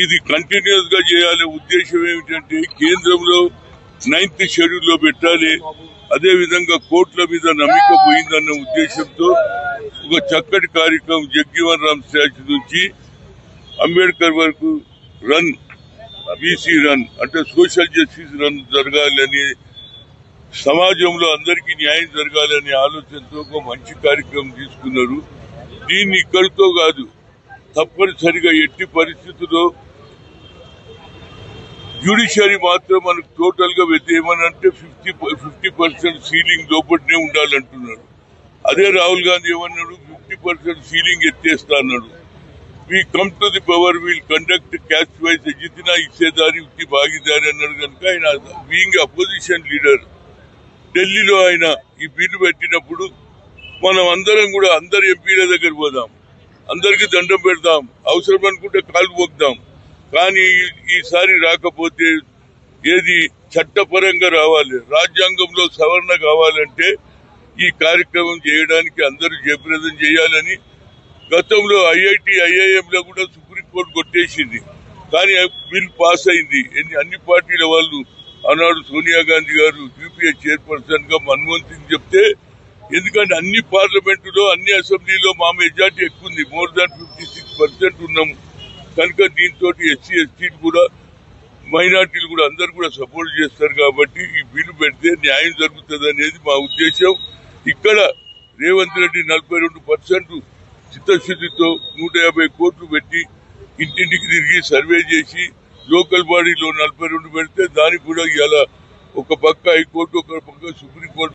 ఇది కంటిన్యూస్గా చేయాలనే ఉద్దేశం ఏమిటంటే కేంద్రంలో నైన్త్ షెడ్యూల్లో పెట్టాలి. అదే విధంగా కోర్టుల మీద నమ్మిక పోయిందన్న ఉద్దేశంతో ఒక చక్కటి కార్యక్రమం జగ్జీవన్ రామ్ స్టాచ్యూ నుంచి అంబేద్కర్ వరకు రన్ బీసీ రన్ అంటే సోషల్ జస్టిస్ రన్ జరగాలని సమాజంలో అందరికీ న్యాయం జరగాలనే ఆలోచనతో ఒక మంచి కార్యక్రమం తీసుకున్నారు. దీన్ని ఇక్కడితో కాదు తప్పనిసరిగా ఎట్టి పరిస్థితుల్లో జ్యుడిషియరీ మాత్రం మనకు టోటల్గా ఏమనంటే ఫిఫ్టీ ఫిఫ్టీ పర్సెంట్ సీలింగ్ లోపలనే ఉండాలంటున్నాడు. అదే రాహుల్ గాంధీ ఏమన్నాడు? ఫిఫ్టీ పర్సెంట్ సీలింగ్ ఎత్తేస్తా అన్నాడు. We come to the power we'll conduct caste wise జితినా ఇచ్చేదారి ఉత్తి భాగీదారి అన్నాడు కనుక ఆయన బీయింగ్ అపోజిషన్ లీడర్ ఢిల్లీలో ఆయన ఈ బిల్లు పెట్టినప్పుడు మనం అందరం కూడా అందరు ఎంపీల దగ్గర పోదాం. అందరికీ దండం పెడతాం. అవసరం అనుకుంటే కాలు పోద్దాం కానీ ఈసారి రాకపోతే ఏది చట్టపరంగా రావాలి రాజ్యాంగంలో సవరణ కావాలంటే ఈ కార్యక్రమం చేయడానికి అందరూ జయప్రదం చేయాలని గతంలో ఐఐటి ఐఐఎంలో కూడా సుప్రీంకోర్టు కొట్టేసింది. కానీ బిల్ పాస్ అయింది. ఎన్ని- అన్ని పార్టీల వాళ్ళు ఆనాడు సోనియా గాంధీ గారు యూపీఏ చైర్పర్సన్గా మన్మోహన్ సింగ్ చెప్తే ఎందుకంటే అన్ని పార్లమెంటులో అన్ని అసెంబ్లీలో మా మెజార్టీ ఎక్కువ ఉంది more than fifty six percent ఉన్నాము. కనుక దీంతో ఎస్సీ ఎస్టీలు కూడా మైనార్టీలు కూడా అందరు కూడా సపోర్ట్ చేస్తారు కాబట్టి ఈ బిల్లు పెడితే న్యాయం జరుగుతుంది అనేది మా ఉద్దేశం. ఇక్కడ రేవంత్ రెడ్డి నలభై రెండు పర్సెంట్ చిత్తశుద్ధితో నూట యాభై కోట్లు పెట్టి ఇంటింటికి తిరిగి సర్వే చేసి లోకల్ బాడీలో నలభై రెండు పెడితే దానికి కూడా ఇలా ఒక పక్క హైకోర్టు ఒక పక్క సుప్రీంకోర్టు